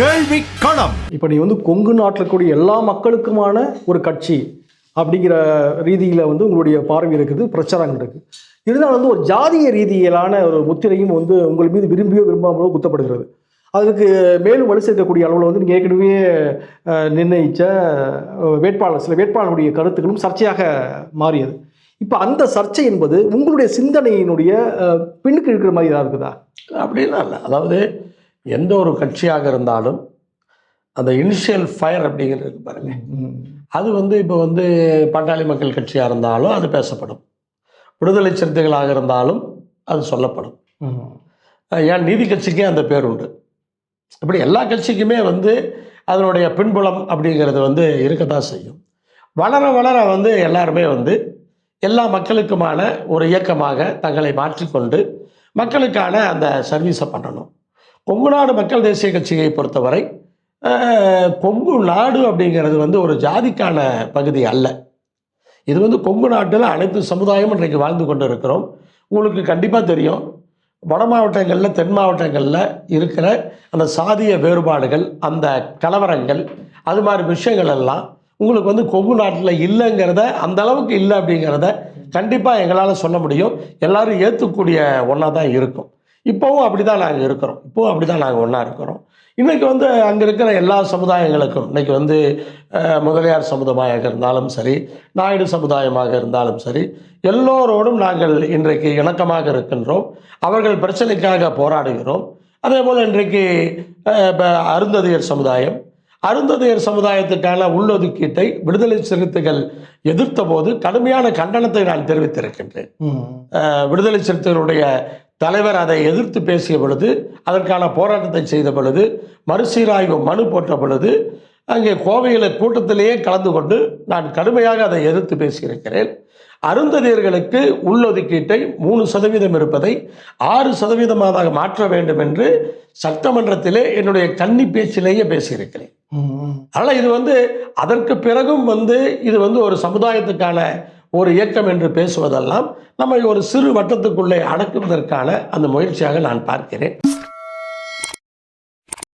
கேள்வி களம் இப்போ நீ வந்து கொங்கு நாட்டில் இருக்கக்கூடிய எல்லா மக்களுக்குமான ஒரு கட்சி அப்படிங்கிற ரீதியில் வந்து உங்களுடைய பார்வை இருக்குது பிரச்சாரங்கள் இருக்குது இருந்தாலும் வந்து ஒரு ஜாதிய ரீதியிலான ஒரு முத்திரையும் வந்து உங்கள் மீது விரும்பியோ விரும்பாமலோ குத்தப்படுகிறது. அதுக்கு மேலும் வலு சேர்க்கக்கூடிய அளவில் வந்து நீங்கள் ஏற்கனவே நிர்ணயித்த வேட்பாளர் சில வேட்பாளருடைய கருத்துக்களும் சர்ச்சையாக மாறியது. இப்போ அந்த சர்ச்சை என்பது உங்களுடைய சிந்தனையினுடைய பின்னுக்கு இருக்கிற மாதிரி ஏதாவது இருக்குதா? அப்படிலாம் இல்லை. அதாவது எந்த ஒரு கட்சியாக இருந்தாலும் அந்த இனிஷியல் ஃபயர் அப்படிங்கிறது பாருங்க. அது வந்து இப்போ வந்து பாட்டாளி மக்கள் கட்சியாக இருந்தாலும் அது பேசப்படும். விடுதலை சிறுத்தைகளாக இருந்தாலும் அது சொல்லப்படும். ஏன் நீதி கட்சிக்கே அந்த பேர் உண்டு. இப்படி எல்லா கட்சிக்குமே வந்து அதனுடைய பின்புலம் அப்படிங்கிறது வந்து இருக்கத்தான் செய்யும். வளர வளர வந்து எல்லாருமே வந்து எல்லா மக்களுக்குமான ஒரு இயக்கமாக தங்களை மாற்றிக்கொண்டு மக்களுக்கான அந்த சர்வீஸை பண்ணணும். கொங்கு நாடு மக்கள் தேசிய கட்சியை பொறுத்தவரை கொங்கு நாடு அப்படிங்கிறது வந்து ஒரு ஜாதிக்கான பகுதி அல்ல. இது வந்து கொங்கு நாட்டில் அனைத்து சமுதாயமும் இன்றைக்கு வாழ்ந்து கொண்டு இருக்கிறோம் உங்களுக்கு கண்டிப்பாக தெரியும் வட மாவட்டங்களில் தென் மாவட்டங்களில் இருக்கிற அந்த சாதிய வேறுபாடுகள் அந்த கலவரங்கள் அது மாதிரி விஷயங்கள் எல்லாம் உங்களுக்கு வந்து கொங்கு நாட்டில் இல்லைங்கிறத அந்த அளவுக்கு இல்லை அப்படிங்கிறத கண்டிப்பாக எங்களால் சொல்ல முடியும். எல்லாரும் ஏற்றுக்கூடிய ஒன்றா தான் இருக்கும். இப்போவும் அப்படி தான் நாங்கள் இருக்கிறோம். இப்போவும் அப்படி தான் நாங்கள் ஒன்றா இருக்கிறோம். இன்றைக்கி வந்து அங்கே இருக்கிற எல்லா சமுதாயங்களுக்கும் இன்றைக்கி வந்து முதலியார் சமுதாயமாக இருந்தாலும் சரி நாயுடு சமுதாயமாக இருந்தாலும் சரி எல்லோரோடும் நாங்கள் இன்றைக்கு இணக்கமாக இருக்கின்றோம். அவர்கள் பிரச்சனைக்காக போராடுகிறோம். அதே போல் இன்றைக்கு இப்ப அருந்ததியர் சமுதாயம் அருந்ததியர் சமுதாயத்துக்கான உள்ளொதுக்கீட்டை விடுதலை சிறுத்தைகள் எதிர்த்த போது கடுமையான கண்டனத்தை நான் தெரிவித்திருக்கின்றேன். விடுதலை சிறுத்தைகளுடைய தலைவர் அதை எதிர்த்து பேசிய பொழுது அதற்கான போராட்டத்தை செய்த பொழுது மறுசீராய்வு மனு போட்ட பொழுது அங்கே கோவையில் கூட்டத்திலேயே கலந்து கொண்டு நான் கடுமையாக அதை எதிர்த்து பேசியிருக்கிறேன். அருந்ததியர்களுக்கு உள்ளொதுக்கீட்டை மூணு சதவீதம் இருப்பதை ஆறு சதவீதமாக மாற்ற வேண்டும் என்று சட்டமன்றத்திலே என்னுடைய கன்னி பேச்சிலேயே பேசியிருக்கிறேன். அதனால் இது வந்து அதற்கு பிறகும் வந்து இது வந்து ஒரு சமுதாயத்துக்கான ஒரு இயக்கம் என்று பேசுவதெல்லாம் நம்மை ஒரு சிறு வட்டத்துக்குள்ளே அடக்குவதற்கான அந்த முயற்சியாக நான் பார்க்கிறேன்.